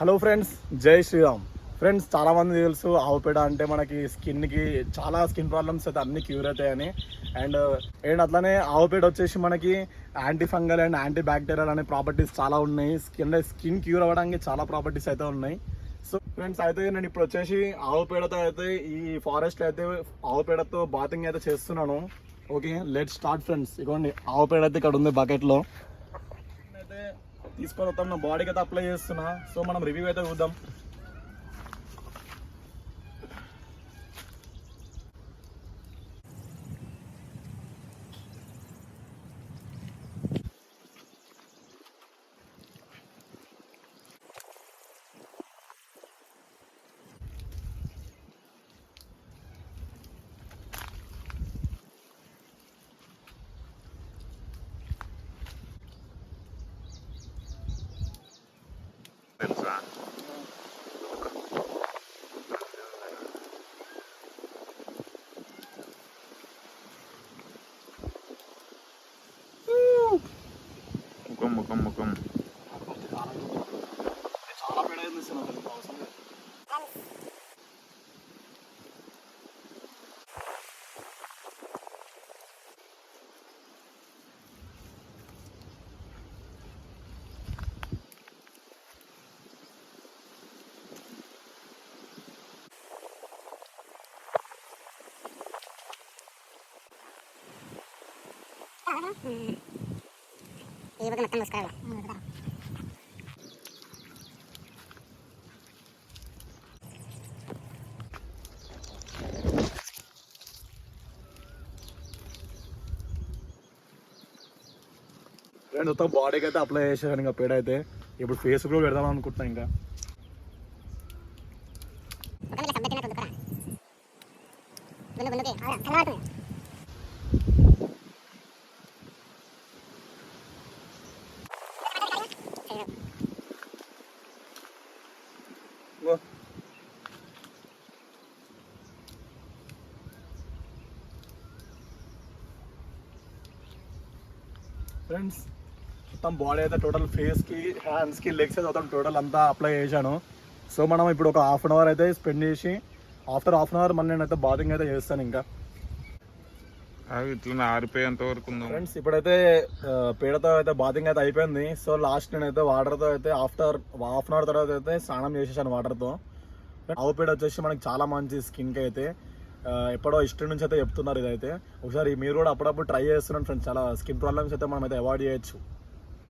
Hello friends జై Sriram. Friends చాలామంది తెలుసు ఆవుపేడ అంటే మనకి స్కిన్కి చాలా స్కిన్ ప్రాబ్లమ్స్ అయితే అన్ని క్యూర్ అవుతాయని. అండ్ అండ్ అట్లానే ఆవుపేడ వచ్చేసి మనకి anti fungal and anti bacterial అనే ప్రాపర్టీస్ చాలా ఉన్నాయి. స్కిన్ స్కిన్ క్యూర్ అవ్వడానికి చాలా ప్రాపర్టీస్ అయితే ఉన్నాయి. సో ఫ్రెండ్స్ అయితే నేను ఇప్పుడు వచ్చేసి ఆవు పేడతో అయితే ఈ ఫారెస్ట్లో అయితే ఆవు పేడతో బాతింగ్ అయితే చేస్తున్నాను. Okay let start friends. ఇదిగోండి ఆవు పేడ అయితే ఇక్కడ ఉంది బకెట్లో తీసుకొని వస్తాం నా బాడీకి అయితే అప్లై చేస్తున్నా. సో మనం రివ్యూ అయితే చూద్దాం. తెలుసా ముఖం ముఖం ముఖం చాలా పేడ అయితే ఇస్తున్నా అసలు ఇంకా అవసరం లేదు. ఈ ಬಗ್ಗೆ ಮತ್ತೆ ಮುಸ್ಕರಲ್ಲ ఫ్రెండ్ మొత్తం బాడీకి అయితే అప్లై చేసాను ఇంకా పేడ అయితే ఇప్పుడు ఫేస్ కూడా పెడదాం అనుకుంటున్నా ఇంకా ఒకవేళ సబ్బెట్టిన ఫ్రెండ్స్ మొత్తం బాడీ అయితే టోటల్ ఫేస్కి హ్యాండ్స్కి లెగ్స్ అయితే మొత్తం టోటల్ అంతా అప్లై చేశాను. సో మనం ఇప్పుడు ఒక హాఫ్ అన్ అవర్ అయితే స్పెండ్ చేసి ఆఫ్టర్ హాఫ్ అన్ అవర్ మళ్ళీ నేనైతే బాతింగ్ అయితే చేస్తాను ఇంకా. ఇట్లా ఆరిపోయేంత వరకు ఫ్రెండ్స్ ఇప్పుడైతే పీడతో పేడతో అయితే బాతింగ్ అయితే అయిపోయింది. సో లాస్ట్ నేనైతే వాటర్తో అయితే ఆఫ్టర్ హాఫ్ అన్ అవర్ తర్వాత అయితే స్నానం చేసేసాను వాటర్తో ఆవు పేడ వచ్చేసి మనకి చాలా మంచి స్కిన్కి అయితే. ఎప్పుడో ఇష్టం నుంచి అయితే చెప్తున్నారు ఇదైతే. ఒకసారి మీరు కూడా అప్పుడప్పుడు ట్రై చేస్తున్నాను ఫ్రెండ్స్ చాలా స్కిన్ ప్రాబ్లమ్స్ అయితే మనం అయితే అవాయిడ్ చేయొచ్చు.